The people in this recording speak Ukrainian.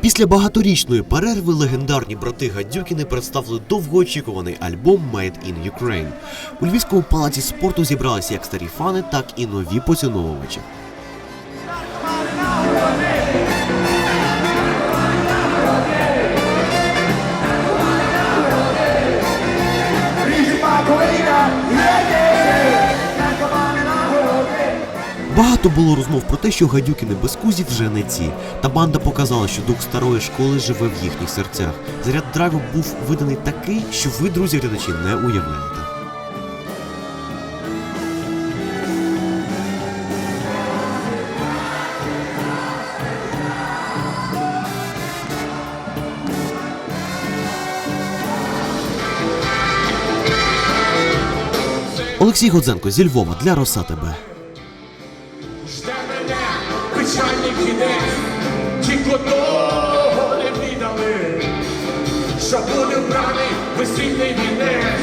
Після багаторічної перерви легендарні брати Гадюкіни представили довгоочікуваний альбом Made in Ukraine. У Львівському палаці спорту зібралися як старі фани, так і нові поціновувачі. Багато було розмов про те, що гадюкіни без кузів вже не ці. Та банда показала, що дух старої школи живе в їхніх серцях. Заряд драйву був виданий такий, що ви, друзі глядачі, не уявляєте. Олексій Годзенко зі Львова для Роса ТБ. Печальний кінець, тільки того не віддали, що буде вбраний весільний вінець.